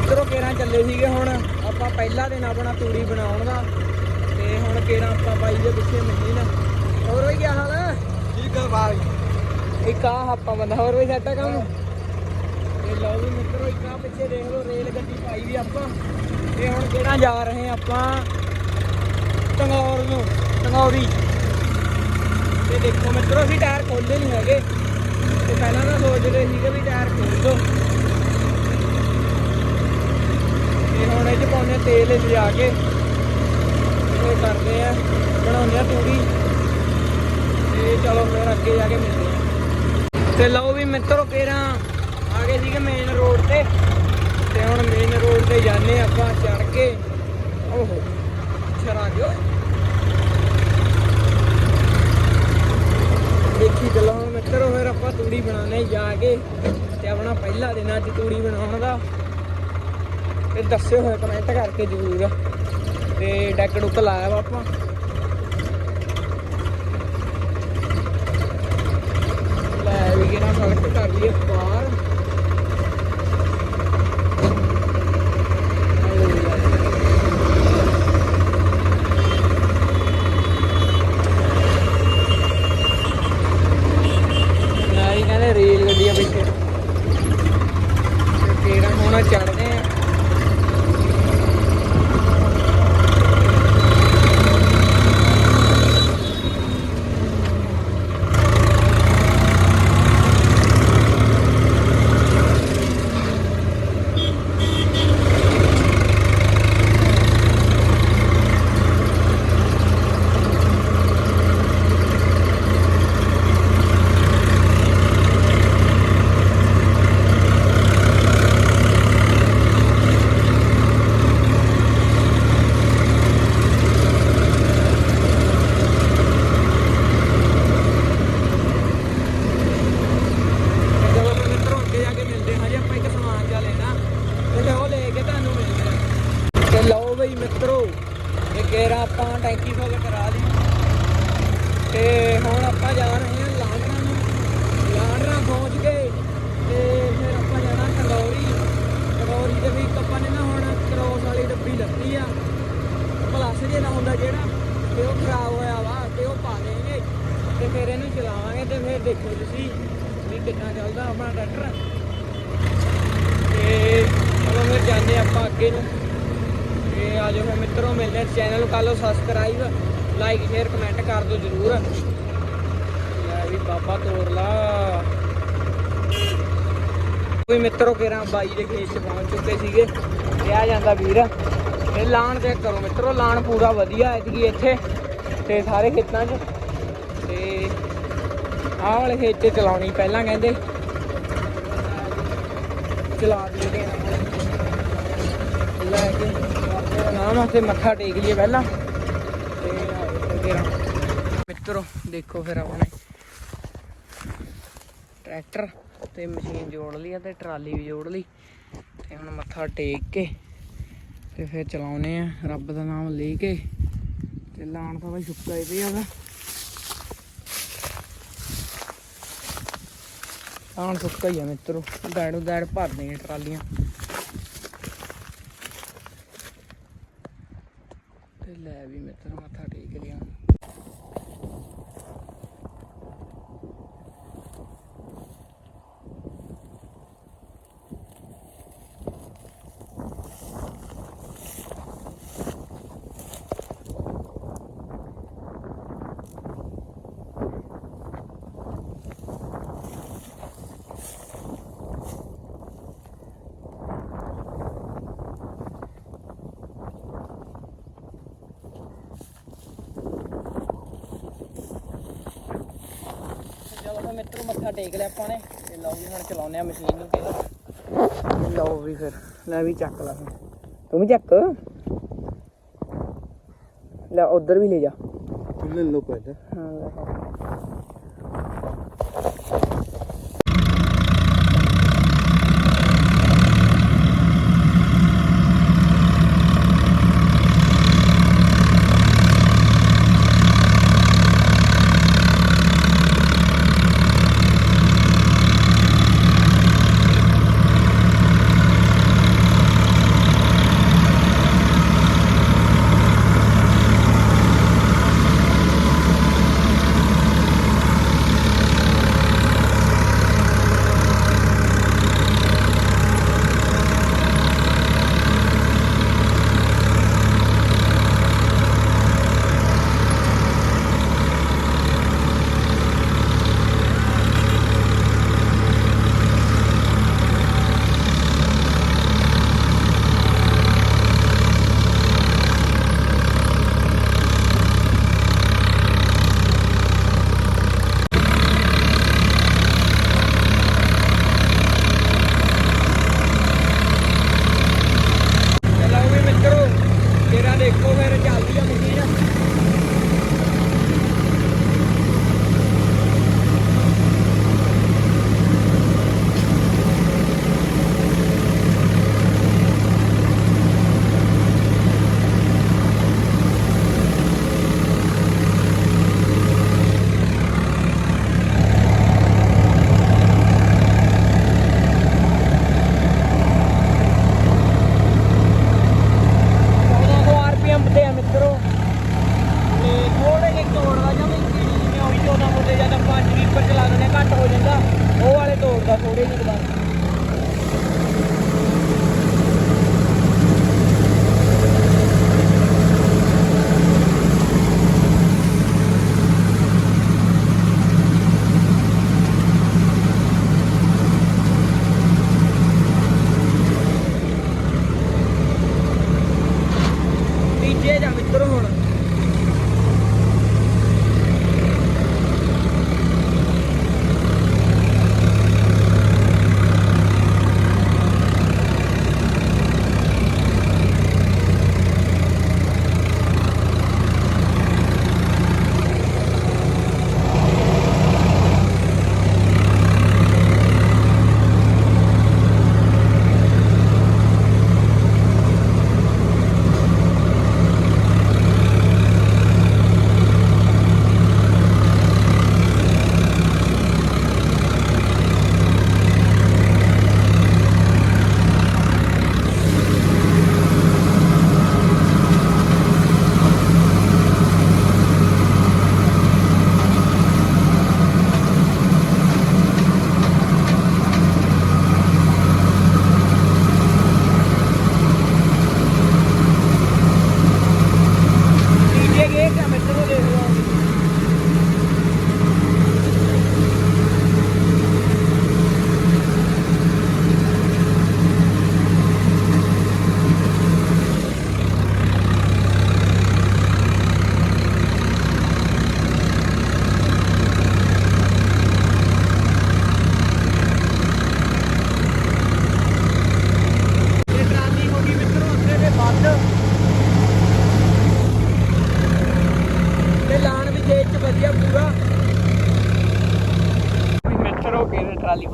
ਮਿੱਤਰੋ ਕੇਰਾਂ ਚੱਲੇ ਸੀਗੇ ਹੁਣ। ਆਪਾਂ ਪਹਿਲਾ ਦਿਨ ਆਪਣਾ ਤੂੜੀ ਬਣਾਉਣ ਦਾ। ਤੇ ਹੁਣ ਕੇਰਾਂ ਆਪਾਂ ਬਾਈ ਦੇ ਪਿੱਛੇ ਮਿਲੀ ਨਾ ਹੋਰ ਵੀ ਕੀ ਹਾਲ ਹੈ ਠੀਕ ਆ ਬਾਈ। ਇੱਕ ਆ ਆਪਾਂ ਬੰਦਾ ਹੋਰ ਵੀ ਸੈੱਟ ਆ ਕੰਮ? ਤੇ ਲਓ ਵੀ ਮਿੱਤਰੋ ਇੱਕ ਆ ਪਿੱਛੇ ਦੇਖ ਲਓ ਰੇਲ ਗੱਡੀ ਪਾਈ ਵੀ ਆਪਾਂ। ਤੇ ਹੁਣ ਕਿਹੜਾ ਜਾ ਰਹੇ ਆਪਾਂ ਟੰਗੌਰ ਨੂੰ ਟੰਗੌਰੀ। ਤੇ ਦੇਖੋ ਮਿੱਤਰੋ ਅਸੀਂ ਟਾਇਰ ਖੋਲ੍ਹੇ ਨਹੀਂ ਹੈਗੇ। ਤੇ ਪਹਿਲਾਂ ਤਾਂ ਸੋਚਦੇ ਸੀਗੇ ਵੀ ਟਾਇਰ ਖੋਲ ਦੋ। ਤੇ ਹੁਣ ਇਹ ਚ ਪਾਉਂਦੇ ਤੇਲ ਲਿਆ ਕੇ। ਇਹ ਕਰਦੇ ਆ, ਬਣਾਉਂਦੇ ਆ ਤੂੜੀ। ਤੇ ਚਲੋ ਫਿਰ ਅੱਗੇ ਜਾ ਕੇ ਮਿਲਦੇ ਆ। ਤੇ ਲਓ ਵੀ ਮਿੱਤਰੋ ਕੇਰਾਂ ਆ ਗਏ ਸੀਗੇ ਮੇਨ ਰੋਡ ਤੇ। ਤੇ ਹੁਣ ਮੇਨ ਰੋਡ ਤੇ ਜਾਂਦੇ ਆਪਾਂ ਚੜ ਕੇ। ਓਹੋ ਛਰਾ ਗਿਓ ਦੇਖੀ ਚਲੋ ਹੁਣ ਮਿੱਤਰੋ, ਫਿਰ ਆਪਾਂ ਤੂੜੀ ਬਣਾਉਣੇ ਜਾ ਕੇ। ਤੇ ਆਪਣਾ ਪਹਿਲਾ ਦਿਨ ਅੱਜ ਤੂੜੀ ਬਣਾਉਣ ਦਾ। ਤੇ ਦੱਸਿਓ ਹੋਏ ਕਮੈਂਟ ਕਰਕੇ ਜ਼ਰੂਰ। ਤੇ ਡੈਕ ਡੁੱਕ ਲਾਇਆ ਵਾ ਆਪਾਂ ਲੈ ਵੀ ਕਿਹਨਾਂ ਸੜਕ ਕਰ ਲਈਏ ਪਾਰ ਨਾ ਹੀ ਕਹਿੰਦੇ ਰੇਲ ਗੱਡੀਆਂ ਪਿੱਛੇ ਤੇ ਤੇਰਾ ਹੁਣ ਚੜਦੇ ਆ ਜਦੋਂ ਫਿਰ ਮਿੱਤਰੋ ਅੱਗੇ ਜਾ ਕੇ ਮਿਲਦੇ ਹਾਂ ਜੀ ਆਪਾਂ ਇੱਕ ਸਮਾਨ ਜਿਹਾ ਲੈਣਾ ਤੇ ਫਿਰ ਉਹ ਲੈ ਕੇ ਤੁਹਾਨੂੰ ਮਿਲਦੇ ਹਾਂ ਤੇ ਲਓ ਬਈ ਮਿੱਤਰੋ ਇਹ ਗੇਰਾ ਆਪਾਂ ਟੈਂਕੀ ਫੁੱਲ ਕਰਾ ਲਈ। ਤੇ ਹੁਣ ਆਪਾਂ ਜਾ ਰਹੇ ਹਾਂ ਲਾਂਡਰਾਂ ਨੂੰ। ਲਾਂਡਰਾਂ ਪਹੁੰਚ ਗਏ ਤੇ ਫਿਰ ਆਪਾਂ ਜਾਣਾ ਕੰਦੌਰੀ ਕੰਦੌਰੀ ਦੇ ਵੀ ਆਪਾਂ ਨੇ ਨਾ ਹੁਣ ਕਰੋਸ ਵਾਲੀ ਡੱਬੀ ਲੱਤੀ ਆ। ਪਲੱਸ ਜੇ ਦਾ ਹੁੰਦਾ ਜਿਹੜਾ, ਤੇ ਉਹ ਖਰਾਬ ਹੋਇਆ ਵਾ, ਤੇ ਉਹ ਪਾ ਦੇਣਗੇ। ਤੇ ਫਿਰ ਇਹਨੂੰ ਚਲਾਵਾਂਗੇ ਤੇ ਫਿਰ ਦੇਖੋ ਤੁਸੀਂ ਵੀ ਕਿੰਨਾ ਚੱਲਦਾ ਆਪਣਾ ਟਰੈਕਟਰ। ਤੇ ਚਲੋ ਫਿਰ ਜਾਂਦੇ ਆਪਾਂ ਅੱਗੇ ਨੂੰ। ਤੇ ਆ ਜਾਓ ਮਿੱਤਰੋ, ਮਿਲਦੇ ਚੈਨਲ ਨੂੰ। ਕਰ ਲਓ ਸਬਸਕ੍ਰਾਈਬ ਲਾਈਕ ਸ਼ੇਅਰ ਕਮੈਂਟ ਕਰ ਦਿਓ ਜਰੂਰ। ਲੈ ਵੀ ਬਾਬਾ ਤੋੜ ਲਾ ਕੋਈ ਮਿੱਤਰੋ ਕਿਰਾਂ ਬਾਈ ਦੇ ਖੇਤ 'ਚ ਪਹੁੰਚ ਚੁੱਕੇ ਸੀਗੇ। ਤੇ ਆ ਜਾਂਦਾ ਵੀਰ। ਇਹ ਲਾਣ ਚੈੱਕ ਕਰੋ ਮਿੱਤਰੋ, ਲਾਣ ਪੂਰਾ ਵਧੀਆ ਐਤਕੀ ਇੱਥੇ ਤੇ ਸਾਰੇ ਖੇਤਾਂ 'ਚ। ਤੇ ਆਹ ਵਾਲੇ ਖੇਤ 'ਚ ਚਲਾਉਣੀ, ਪਹਿਲਾਂ ਕਹਿੰਦੇ। ਚਲਾ ਦਈਏ ਲੈ ਕੇ ਨਾਮ ਮੱਥਾ ਟੇਕ ਲਈਏ ਪਹਿਲਾਂ। ਤੇ ਫਿਰ ਮਿੱਤਰੋ, ਦੇਖੋ ਫਿਰ ਆਪਣੇ ਟਰੈਕਟਰ ਤੇ ਮਸ਼ੀਨ ਜੋੜ ਲਈ ਆ ਤੇ ਟਰਾਲੀ ਵੀ ਜੋੜ ਲਈ। ਤੇ ਹੁਣ ਮੱਥਾ ਟੇਕ ਕੇ ਤੇ ਫਿਰ ਚਲਾਉਨੇ ਆ। ਰੱਬ ਦਾ ਨਾਮ ਲੈ ਕੇ। ਤੇ ਲਾਣ ਤਾਂ ਬਈ ਸੁੱਕਾ ਹੀ ਪਿਆ ਵਾ। ਲਾਣ ਸੁੱਕਾ ਹੀ ਆ ਮਿੱਤਰੋ। ਦਾੜੋ ਦਾੜ ਭਰਦੇ ਆ ਟਰਾਲੀਆਂ। ਤੇ ਲੈ ਵੀ ਮਿੱਤਰ ਮੱਥਾ ਟੇਕ ਲਿਆ। ਮਿੱਤਰੋ ਮੱਥਾ ਟੇਕ ਲਿਆ ਆਪਾਂ ਨੇ। ਤੇ ਲਓ ਵੀ ਹੁਣ ਚਲਾਉਂਦੇ ਆ ਮਸ਼ੀਨ ਨੂੰ ਕਿਹਦਾ ਲਓ ਵੀ ਫਿਰ ਲੈ ਵੀ ਚੱਕ ਲਾ। ਤੂੰ ਵੀ ਚੱਕ? ਲੈ ਉਧਰ ਵੀ ਲੈ ਜਾ। ਲੈ ਲੋ ਪਹਿਲਾਂ ਹਾਂ ਲੈ।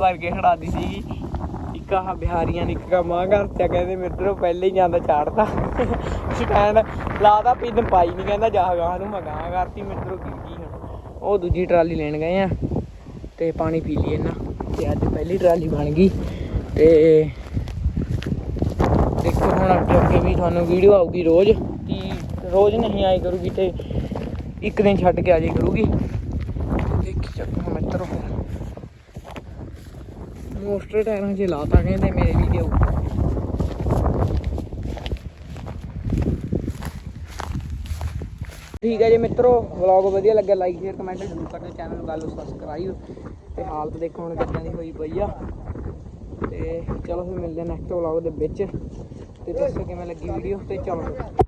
ਭਰ ਕੇ ਖੜਾਦੀ ਸੀਗੀ। ਇੱਕ ਆਹ ਬਿਹਾਰੀਆਂ ਨੇ ਇੱਕ ਮਾਂ ਘਰ ਤੇ ਕਹਿੰਦੇ ਮਿੱਤਰੋ ਪਹਿਲੇ ਹੀ ਜਾਂਦਾ ਚਾੜਦਾ ਸਟੈਂਡ ਲਾਦਾ ਪਿੰਨ ਪਾਈ ਨਹੀਂ ਕਹਿੰਦਾ, ਜਾ ਗਾਂ ਨੂੰ, ਮੈਂ ਕਰਤੀ ਮਿੱਤਰੋ ਗਿਰ ਗਈ ਹੁਣ। ਉਹ ਦੂਜੀ ਟਰਾਲੀ ਲੈਣ ਗਏ ਆ ਤੇ ਪਾਣੀ ਪੀ ਲਈ ਇਹਨਾਂ। ਤੇ ਅੱਜ ਪਹਿਲੀ ਟਰਾਲੀ ਬਣ ਗਈ। ਤੇ ਦੇਖੋ ਹੁਣ ਅੱਗੇ ਅੱਗੇ ਵੀ ਤੁਹਾਨੂੰ ਵੀਡੀਓ ਆਊਗੀ ਰੋਜ਼। ਕਿ ਰੋਜ਼ ਨਹੀਂ ਆਈ ਕਰੂਗੀ ਤੇ ਇੱਕ ਦਿਨ ਛੱਡ ਕੇ ਆ ਜਾਈ ਕਰੂਗੀ ਦੇਖੀ ਚੱਕੋ ਮਿੱਤਰੋ ਮੋਸਟਰ ਟਾਇਰਾਂ 'ਚ ਲਾਤਾ ਕਹਿੰਦੇ ਮੇਰੇ ਵੀਡੀਓ। ਠੀਕ ਹੈ ਜੀ ਮਿੱਤਰੋ ਵਲੌਗ ਵਧੀਆ ਲੱਗਿਆ ਲਾਈਕ ਸ਼ੇਅਰ ਕਮੈਂਟ ਜ਼ਰੂਰ ਕਰਨਾ ਚੈਨਲ ਨੂੰ ਕਰ ਸਬਸਕ੍ਰਾਈਬ ਤੇ ਹਾਲਤ ਦੇਖੋ ਹੁਣ ਕਿੱਦਾਂ ਦੀ ਹੋਈ ਪਈ ਆ। ਤੇ ਚਲੋ ਫਿਰ ਮਿਲਦੇ ਨੈਕਸਟ ਵਲੌਗ ਦੇ ਵਿੱਚ। ਤੇ ਦੱਸੋ ਕਿਵੇਂ ਲੱਗੀ ਵੀਡੀਓ ਤੇ ਚਲੋ।